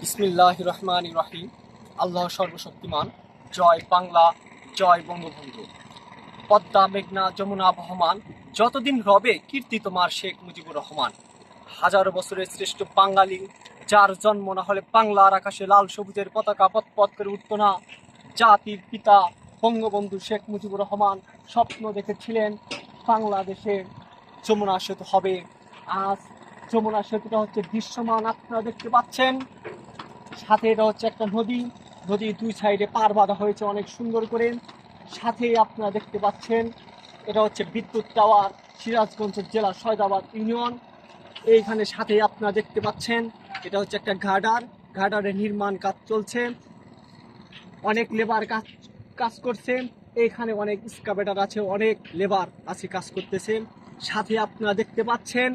বিসমিল্লাহ রহমান রহিম। আল্লাহ সর্বশক্তিমান। জয় বাংলা, জয় বঙ্গবন্ধু। পদ্মা, মেঘনা, যমুনা, বহমান। যতদিন রবে কীর্তি তোমার শেখ মুজিবুর রহমান। হাজারো বছরের শ্রেষ্ঠ বাঙালি, যার জন্ম না হলে বাংলার আকাশে লাল সবুজের পতাকা পথ করে উঠত না। জাতির পিতা, বঙ্গবন্ধু শেখ মুজিবুর রহমান স্বপ্ন দেখেছিলেন, বাংলাদেশে যমুনা সেতু হবে। আজ যমুনা সেতুটা হচ্ছে দৃশ্যমান, আপনারা দেখতে পাচ্ছেন। সাথে এটা হচ্ছে একটা নদী। নদীর দুই সাইডে পার বাঁধা হয়েছে অনেক সুন্দর করে। সাথে আপনারা দেখতে পাচ্ছেন, এটা হচ্ছে বিদ্যুৎ টাওয়ার, সিরাজগঞ্জ জেলা সয়দাবাদ ইউনিয়ন। এইখানে সাথে আপনারা দেখতে পাচ্ছেন, এটা হচ্ছে একটা গার্ডার। গার্ডারের নির্মাণ কাজ চলছে। অনেক লেবার কাজ কাজ করছে। এইখানে অনেক স্কাবেটার আছে, অনেক লেবার আছে কাজ করতেছে। সাথে আপনারা দেখতে পাচ্ছেন,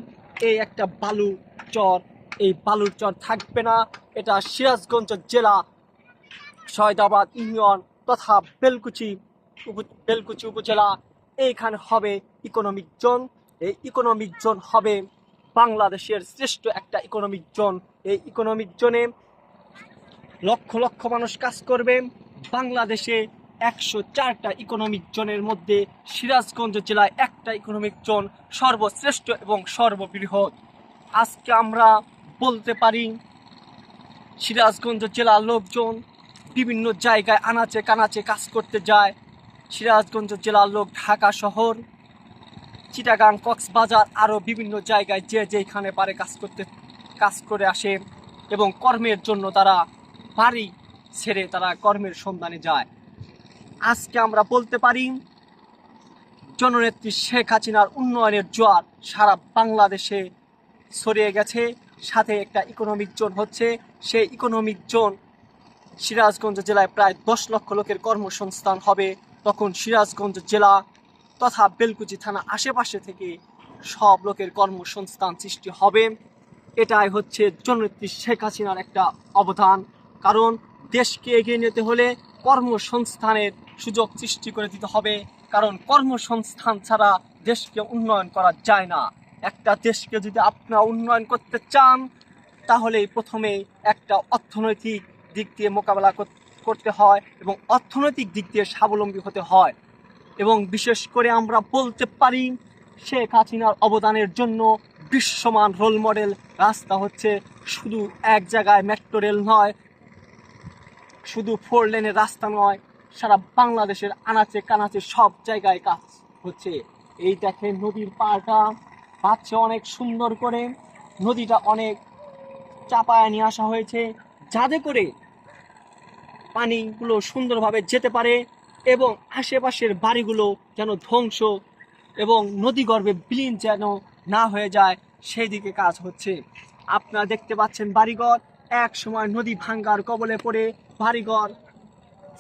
এই একটা বালু চর এই বালুর চর থাকবে না। এটা সিরাজগঞ্জ জেলা, সয়দাবাদ ইউনিয়ন তথা বেলকুচি বেলকুচি উপজেলা। এইখানে হবে ইকোনমিক জোন এই ইকোনমিক জোন হবে বাংলাদেশের শ্রেষ্ঠ একটা ইকোনমিক জোন এই ইকোনমিক জোনে লক্ষ লক্ষ মানুষ কাজ করবে। বাংলাদেশে একশো চারটা ইকোনমিক জোনের মধ্যে সিরাজগঞ্জ জেলায় একটা ইকোনমিক জোন সর্বশ্রেষ্ঠ এবং সর্ববৃহৎ। আজকে আমরা বলতে পারি। সিরাজগঞ্জ জেলার লোকজন বিভিন্ন জায়গায় আনাচে কানাচে কাজ করতে যায়। সিরাজগঞ্জ জেলার লোক ঢাকা শহর, চিটাগাং, কক্সবাজার আরও বিভিন্ন জায়গায় যে যেখানে পারে কাজ করতে, কাজ করে আসে এবং কর্মের জন্য তারা বাড়ি ছেড়ে তারা কর্মের সন্ধানে যায়। আজকে আমরা বলতে পারি, জননেত্রী শেখ হাসিনার উন্নয়নের জোয়ার সারা বাংলাদেশে ছড়িয়ে গেছে। সাথে একটা ইকোনমিক জোন হচ্ছে। সেই ইকোনমিক জোন সিরাজগঞ্জ জেলায় প্রায় দশ লক্ষ লোকের কর্মসংস্থান হবে। তখন সিরাজগঞ্জ জেলা তথা বেলকুচি থানা আশেপাশে থেকে সব লোকের কর্মসংস্থান সৃষ্টি হবে। এটাই হচ্ছে জননেত্রী শেখ হাসিনার একটা অবদান। কারণ দেশকে এগিয়ে নিতে হলে কর্মসংস্থানের সুযোগ সৃষ্টি করে দিতে হবে। কারণ কর্মসংস্থান ছাড়া দেশকে উন্নয়ন করা যায় না। একটা দেশকে যদি আপনারা উন্নয়ন করতে চান, তাহলে প্রথমে একটা অর্থনৈতিক দিক দিয়ে মোকাবেলা করতে হয় এবং অর্থনৈতিক দিক দিয়ে স্বাবলম্বী হতে হয়। এবং বিশেষ করে আমরা বলতে পারি, শেখ হাসিনার অবদানের জন্য বিশ্বমান রোল মডেল রাস্তা হচ্ছে শুধু এক জায়গায় মেট্রো রেল নয়, শুধু ফোর লেনের রাস্তা নয়, সারা বাংলাদেশের আনাচে কানাচে সব জায়গায় কাজ হচ্ছে। এই দেখেন নদীর পাড়টা। পাচ্ছে অনেক সুন্দর করে নদীটা অনেক চাপায় নিয়ে আসা হয়েছে, যাতে করে পানিগুলো সুন্দরভাবে যেতে পারে এবং আশেপাশের বাড়িগুলো যেন ধ্বংস এবং নদীগর্ভে বিলীন যেন না হয়ে যায়, সেই দিকে কাজ হচ্ছে। আপনারা দেখতে পাচ্ছেন বাড়িঘর, এক সময় নদী ভাঙ্গার কবলে পড়ে বাড়িঘর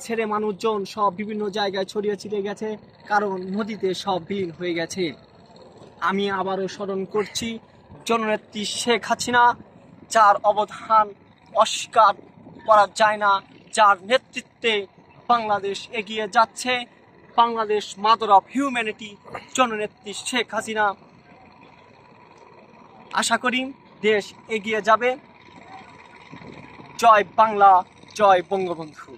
ছেড়ে মানুষজন সব বিভিন্ন জায়গায় ছড়িয়ে ছিটিয়ে গেছে, কারণ নদীতে সব বিলীন হয়ে গেছে। আমি আবারও স্মরণ করছি জননেত্রী শেখ হাসিনা, যার অবদান অস্বীকার করা যায় না, যার নেতৃত্বে বাংলাদেশ এগিয়ে যাচ্ছে। বাংলাদেশ মাদার অফ হিউম্যানিটি জননেত্রী শেখ হাসিনা। আশা করি দেশ এগিয়ে যাবে। জয় বাংলা, জয় বঙ্গবন্ধু।